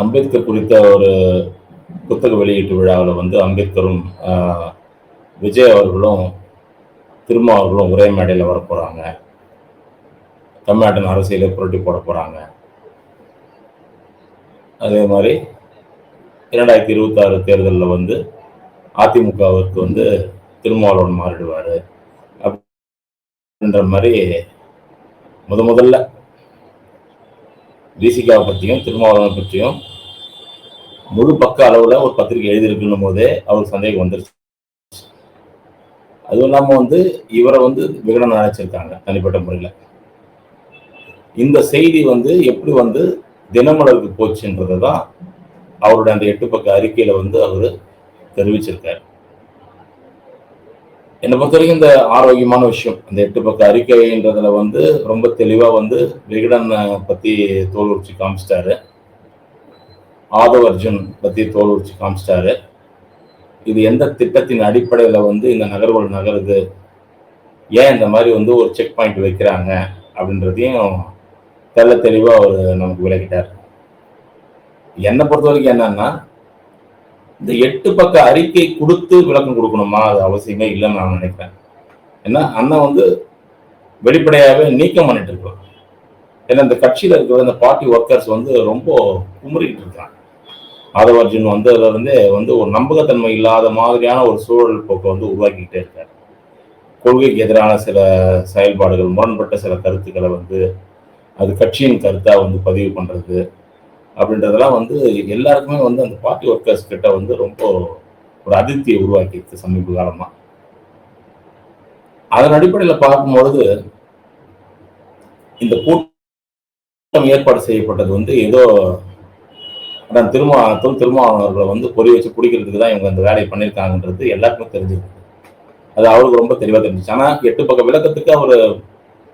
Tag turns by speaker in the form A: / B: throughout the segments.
A: அம்பேத்கர் குறித்த ஒரு புத்தக வெளியீட்டு விழாவில் வந்து அம்பேத்கரும் விஜய் அவர்களும் திருமா அவர்களும் ஒரே மேடையில் வர போகிறாங்க தமிழ்நாட்டின் அரசியலை புரட்டி போட போகிறாங்க அதே மாதிரி இரண்டாயிரத்தி இருபத்தாறு தேர்தலில் வந்து அதிமுகவிற்கு வந்து திருமாவளவன் மாறிடுவார். அப்படின்ற மாதிரி முத முதல்ல விசிகாவை பற்றியும் திருமாவளவனை பற்றியும் முழு பக்க அளவில் ஒரு பத்திரிகை எழுதியிருக்குன்னும் போதே அவருக்கு சந்தேகம் வந்துருச்சு. அதுவும் இல்லாமல் வந்து இவரை வந்து விகடன் நினைச்சிருக்காங்க தனிப்பட்ட முறையில். இந்த செய்தி வந்து எப்படி வந்து தினமலருக்கு போச்சுன்றது தான் அவருடைய அந்த எட்டு பக்க அறிக்கையில் வந்து அவர் தெரிவிச்சிருக்காரு. என்னை பொறுத்த வரைக்கும் இந்த ஆரோக்கியமான விஷயம். அந்த எட்டு பக்க அறிக்கைன்றதுல வந்து ரொம்ப தெளிவாக வந்து விகடன் பத்தி தோல் உரிச்சு காமிச்சிட்டாரு. ஆதவ் அர்ஜுன் பத்தி தோல் உரிச்சு காமிச்சிட்டாரு. இது எந்த திட்டத்தின் அடிப்படையில் வந்து இந்த நகர்வுகள் நகருது? ஏன் இந்த மாதிரி வந்து ஒரு செக் பாயிண்ட் வைக்கிறாங்க? அப்படின்றதையும் தெள்ள தெளிவாக அவர் நமக்கு விளக்கிட்டார். என்னை பொறுத்த வரைக்கும் என்னன்னா இந்த எட்டு பக்க அறிக்கை கொடுத்து விளக்கம் கொடுக்கணுமா? அது அவசியமே இல்லைன்னு நான் நினைக்கிறேன். ஏன்னா அண்ணன் வந்து வெளிப்படையாகவே நீக்கம் பண்ணிட்டு இருக்கிறோம் ஏன்னா இந்த கட்சியில் இருக்கிற இந்த பார்ட்டி ஒர்க்கர்ஸ் வந்து ரொம்ப குமுறிட்டு இருக்கிறாங்க ஆதவ அர்ஜுன் வந்ததுல இருந்தே வந்து ஒரு நம்பகத்தன்மை இல்லாத மாதிரியான ஒரு சூழல் போக்கை வந்து உருவாக்கிக்கிட்டே இருக்காரு. கொள்கைக்கு எதிரான சில செயல்பாடுகள் முரண்பட்ட சில கருத்துக்களை வந்து அது கட்சியின் கருத்தாக வந்து பதிவு பண்ணுறது அப்படின்றதெல்லாம் வந்து எல்லாருக்குமே வந்து அந்த பார்ட்டி ஒர்க்கர்ஸ் கிட்ட வந்து ரொம்ப ஒரு அதிருப்தியை உருவாக்கியிருக்கு சமீப காலமாக அதன் அடிப்படையில் பார்க்கும்பொழுது இந்த கூட்டம் ஏற்பாடு செய்யப்பட்டது வந்து ஏதோ அதான் திருமா தொல் திருமாவளவர்களை வந்து பொறி வச்சு பிடிக்கிறதுக்கு தான் இவங்க அந்த வேலையை பண்ணியிருக்காங்கன்றது எல்லாருக்குமே தெரிஞ்சிருக்கு. அது அவருக்கு ரொம்ப தெளிவாக தெரிஞ்சிச்சு. ஆனால் எட்டு பக்க விளக்கத்துக்கு அவர்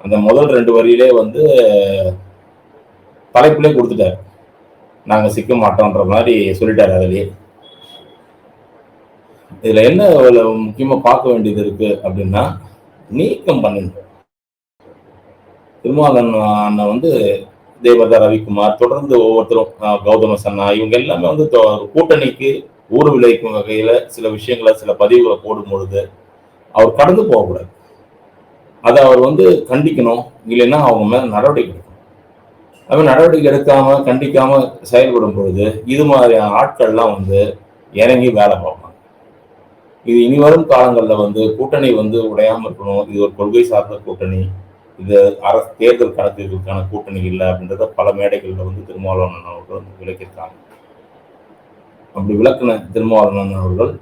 A: அந்த முதல் ரெண்டு வரியிலே வந்து தலைப்பிலே கொடுத்துட்டாரு. நாங்க சிக்க மாட்டோம்ன்ற மாதிரி சொல்லிட்டாரு அதுலயே இதுல என்ன ஒரு முக்கியமா பார்க்க வேண்டியது இருக்கு அப்படின்னா நீக்கம் பண்ணுங்க. திருமாவளவன் அண்ணன் வந்து தேவதா ரவிக்குமார் தொடர்ந்து ஒவ்வொருத்தரும் கௌதம சன்னா இவங்க எல்லாமே வந்து கூட்டணிக்கு ஊறு விளைவிக்கும் வகையில சில விஷயங்களை சில பதிவுகளை போடும் பொழுது அவர் கடந்து போகக்கூடாது. அதை அவர் வந்து கண்டிக்கணும். இல்லைன்னா அவங்க மேல நடவடிக்கை அவன் நடவடிக்கை எடுக்காம கண்டிக்காம செயல்படும் பொழுது இது மாதிரியான ஆட்கள்லாம் வந்து இறங்கி வேலை பார்ப்பாங்க. இது இனி வரும் காலங்களில் வந்து கூட்டணி வந்து உடையாமல் இருக்கணும். இது ஒரு கொள்கை சார்ந்த கூட்டணி. இது அரசு தேர்தல் கணக்குகளுக்கான கூட்டணி இல்லை அப்படின்றத பல மேடைகளில் வந்து திருமாவளவன் அவர்கள் வந்து விளக்கியிருக்காங்க. அப்படி விளக்கின திருமாவளவன் அவர்கள்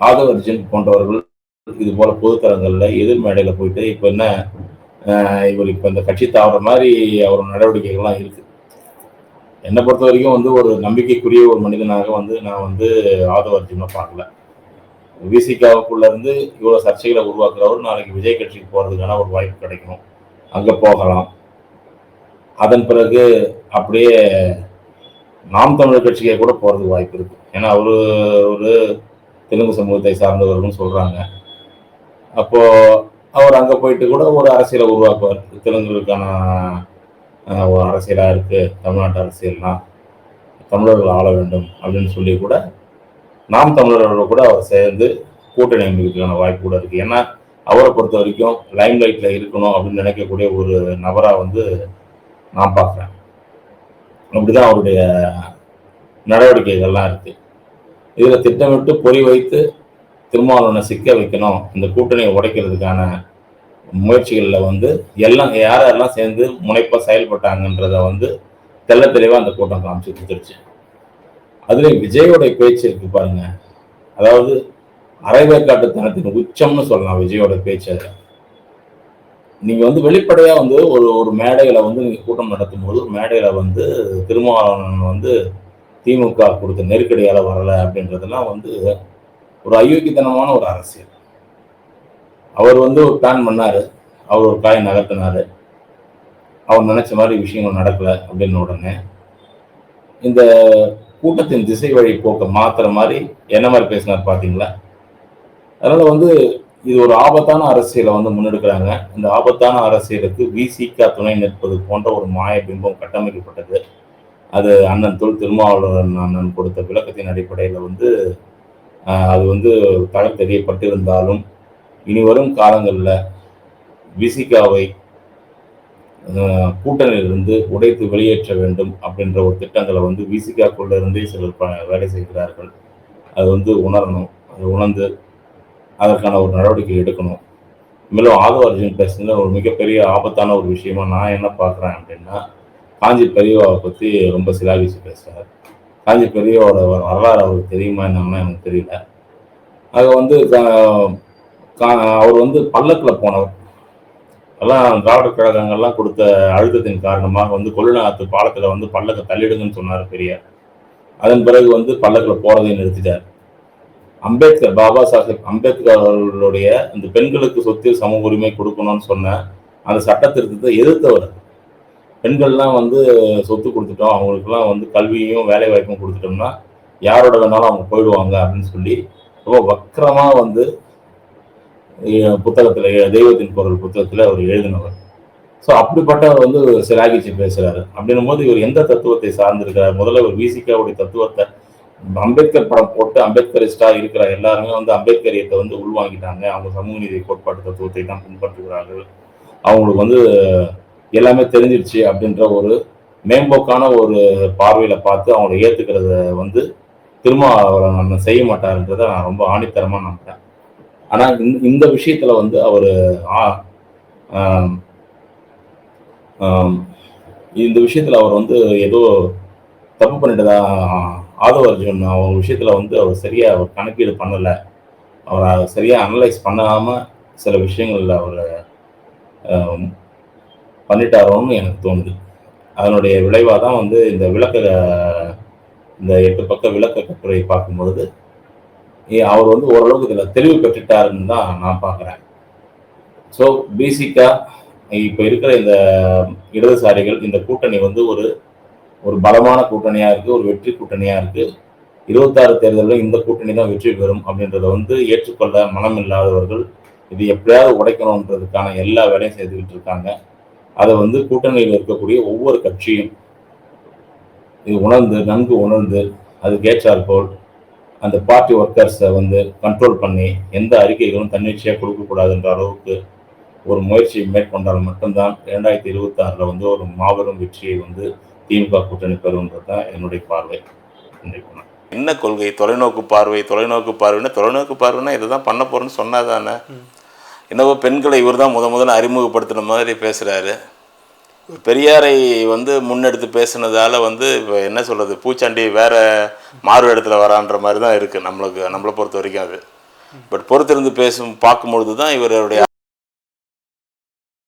A: ஆதவர்ஜன் போன்றவர்கள் இது போல பொதுத்தரங்கள்ல எதிர் மேடையில் போயிட்டு இப்போ என்ன இவர் இப்போ இந்த கட்சி தாவற மாதிரி அவர் நடவடிக்கைகள்லாம் இருக்கு. என்னை பொறுத்த வரைக்கும் வந்து ஒரு நம்பிக்கைக்குரிய ஒரு மனிதனாக வந்து நான் வந்து ஆதவ அர்ஜுனை பார்க்கல. விசிகாவுக்குள்ள இருந்து இவ்வளவு சர்ச்சைகளை உருவாக்குறவர் நாளைக்கு விஜய் கட்சிக்கு போறதுக்கான ஒரு வாய்ப்பு கிடைக்கும் அங்க போகலாம். அதன் பிறகு அப்படியே நாம் தமிழர் கட்சிக்கே கூட போறதுக்கு வாய்ப்பு இருக்கு. ஏன்னா அவரு ஒரு தெலுங்கு சமூகத்தை சார்ந்தவர்கள்னு சொல்றாங்க. அப்போ அவர் அங்கே போயிட்டு கூட ஒரு அரசியலை உருவாக்குவார். தெலுங்குகளுக்கான ஒரு அரசியலாக இருக்குது தமிழ்நாட்டு அரசியல்னா தமிழர்கள் ஆள வேண்டும் அப்படின்னு சொல்லி கூட நாம் தமிழர்களோட கூட அவர் சேர்ந்து கூட்டணி அமைக்கிறதுக்கான வாய்ப்பு கூட இருக்குது ஏன்னா அவரை பொறுத்த வரைக்கும் லைம் லைட்டில் இருக்கணும் அப்படின்னு நினைக்கக்கூடிய ஒரு நபராக வந்து நான் பார்க்குறேன். அப்படிதான் அவருடைய நடவடிக்கைகள்லாம் இருக்குது இதில் திட்டமிட்டு பொறி வைத்து திருமாவளவனை சிக்க வைக்கணும். இந்த கூட்டணியை உடைக்கிறதுக்கான முயற்சிகளில் வந்து எல்லாம் யாரெல்லாம் சேர்ந்து முனைப்பாக செயல்பட்டாங்கன்றத வந்து தெள்ள தெளிவாக அந்த கூட்டம் காமிச்சு கொடுத்துருச்சு. அதுலேயும் விஜயோட பேச்சு இருக்கு பாருங்க. அதாவது அரைவேக்காட்டுத்தனத்தின் உச்சம்னு சொல்லலாம் விஜயோட பேச்சு அது. நீங்கள் வந்து வெளிப்படையாக வந்து ஒரு ஒரு மேடையில் வந்து நீங்கள் கூட்டம் நடத்தும் போது மேடையில் வந்து திருமாவளவன் வந்து திமுக கொடுத்த நெருக்கடியால் வரலை அப்படின்றதெல்லாம் வந்து ஒரு அயோக்கியத்தனமான ஒரு அரசியல். அவர் வந்து ஒரு பிளான் பண்ணாரு. அவர் ஒரு காயை நகர்த்தினாரு. அவர் நினைச்ச மாதிரி விஷயங்கள் நடக்கல அப்படின்னு உடனே இந்த கூட்டத்தின் திசை வழி போக்க மாத்துற மாதிரி என்ன மாதிரி பேசினார் பாத்தீங்களா? அதனால வந்து இது ஒரு ஆபத்தான அரசியலை வந்து முன்னெடுக்கிறாங்க. இந்த ஆபத்தான அரசியலுக்கு விசிகா துணை நிற்பது போன்ற ஒரு மாய பிம்பம் கட்டமைக்கப்பட்டது. அது அண்ணன் தொல் திருமாவளவன் அண்ணன் கொடுத்த விளக்கத்தின் அடிப்படையில் வந்து அது வந்து தகர் தெரியப்பட்டிருந்தாலும் இனி வரும் காலங்களில் விசிகாவை கூட்டணியிலிருந்து உடைத்து வெளியேற்ற வேண்டும் அப்படின்ற ஒரு திட்டங்களை வந்து விசிகாக்குள்ள இருந்தே சிலர் ப- வேலை செய்கிறார்கள். அது வந்து உணரணும். அது உணர்ந்து அதற்கான ஒரு நடவடிக்கை எடுக்கணும். மேலும் ஆதவ அர்ஜுன் பேசுனது ஒரு மிகப்பெரிய ஆபத்தான ஒரு விஷயமா நான் என்ன பார்க்குறேன் அப்படின்னா காஞ்சி பெரியவாவை பற்றி ரொம்ப சிலாகிச்சு பேசுகிறார் காஞ்சி பெரியோட வரலாறு அவருக்கு தெரியுமா என்னன்னா எனக்கு தெரியல. அது வந்து கா- அவர் வந்து பல்லக்கில் போனவர். எல்லாம் திராவிட கழகங்கள்லாம் கொடுத்த அழுத்தத்தின் காரணமாக வந்து கொள்ளுநாத்து பாலத்தில் வந்து பல்லக்கை தள்ளிடுங்கன்னு சொன்னார் பெரியார். அதன் பிறகு வந்து பல்லக்கில் போகிறதையும் நிறுத்திட்டார். அம்பேத்கர் பாபா சாஹேப் அம்பேத்கர் அவர்களுடைய இந்த பெண்களுக்கு சொத்து சம உரிமை கொடுக்கணும்னு சொன்ன அந்த சட்ட திருத்தத்தை எதிர்த்தவர் பெண்கள்லாம் வந்து சொத்து கொடுத்துட்டோம். அவங்களுக்குலாம் வந்து கல்வியும் வேலை வாய்ப்பும் கொடுத்துட்டோம்னா யாரோட வேணாலும் அவங்க போயிடுவாங்க அப்படின்னு சொல்லி ரொம்ப வக்கரமாக வந்து புத்தகத்தில் தெய்வத்தின் குரல் புத்தகத்தில் அவர் எழுதினவர். ஸோ அப்படிப்பட்டவர் வந்து சிராகிச்சு பேசுகிறாரு அப்படின்னும் போது இவர் எந்த தத்துவத்தை சார்ந்திருக்கிறார்? முதல்ல ஒரு விசிகாவுடைய தத்துவத்தை அம்பேத்கர் படம் போட்டு அம்பேத்கரிஸ்டா இருக்கிற எல்லாருமே வந்து அம்பேத்கரியத்தை வந்து உள்வாங்கிட்டாங்க. அவங்க சமூக நீதி கோட்பாட்டு தத்துவத்தை தான் பின்பற்றுகிறார்கள். அவங்களுக்கு வந்து எல்லாமே தெரிஞ்சிருச்சு அப்படின்ற ஒரு மேம்போக்கான ஒரு பார்வையில பார்த்து அவங்களை ஏத்துக்கிறத வந்து திரும்ப அவரை நம்ம செய்ய மாட்டாருன்றதை நான் ரொம்ப ஆணித்தரமா நம்புறேன். ஆனா இந்த- விஷயத்தில் விஷயத்துல வந்து அவர் இந்த விஷயத்துல அவர் வந்து ஏதோ தப்பு பண்ணிட்டதா? ஆதவ அர்ஜுன் அவர் விஷயத்துல வந்து அவர் சரியா அவர் கணக்கீடு பண்ணல. அவர் அதை சரியா அனலைஸ் பண்ணாம சில விஷயங்கள்ல அவர் பண்ணிட்டாரோன்னு எனக்கு தோணுது. அதனுடைய விளைவாக தான் வந்து இந்த விளக்க இந்த எட்டு பக்க விளக்க கட்டுரை பார்க்கும்பொழுது அவர் வந்து ஓரளவுக்கு இதில் தெளிவு பெற்றுட்டாருன்னு தான் நான் பார்க்குறேன். ஸோ பேசிக்கா இப்போ இருக்கிற இந்த இடதுசாரிகள் இந்த கூட்டணி வந்து ஒரு ஒரு பலமான கூட்டணியாக இருக்குது ஒரு வெற்றி கூட்டணியாக இருக்குது இருபத்தாறு தேர்தலில் இந்த கூட்டணி தான் வெற்றி பெறும் அப்படின்றத வந்து ஏற்றுக்கொள்ள மனம் இல்லாதவர்கள் இது எப்படியாவது உடைக்கணுன்றதுக்கான எல்லா வேலையும் செய்துக்கிட்டு இருக்காங்க. அதை வந்து கூட்டணியில் இருக்கக்கூடிய ஒவ்வொரு கட்சியும் இது உணர்ந்து நன்கு உணர்ந்து அதுக்கேற்றாற் போல் அந்த பார்ட்டி ஒர்க்கர்ஸை வந்து கண்ட்ரோல் பண்ணி எந்த அறிக்கைகளும் தன்னிச்சையாக கொடுக்கக்கூடாதுன்ற அளவுக்கு ஒரு முயற்சி மேற்கொண்டால் மட்டும்தான் இரண்டாயிரத்தி இருபத்தி ஆறில் வந்து ஒரு மாபெரும் வெற்றியை வந்து திமுக கூட்டணி பெறும்ன்றது தான் என்னுடைய பார்வை.
B: என்ன கொள்கை? தொலைநோக்கு பார்வை தொலைநோக்கு பார்வைன்னா தொலைநோக்கு பார்வைன்னா இதை தான் பண்ண போறேன்னு சொன்னாதானே? என்னவோ பெண்களை இவர் தான் முத முதல்ல அறிமுகப்படுத்தின மாதிரி பேசுகிறாரு பெரியாரை வந்து முன்னெடுத்து பேசுனதால் வந்து இப்போ என்ன சொல்கிறது பூச்சாண்டி வேறு மாறு இடத்துல வரான்ற மாதிரி தான் இருக்குது நம்மளுக்கு நம்மளை பொறுத்த வரைக்கும் அது. பட் பொறுத்திருந்து பேசும் பார்க்கும்பொழுது தான் இவருடைய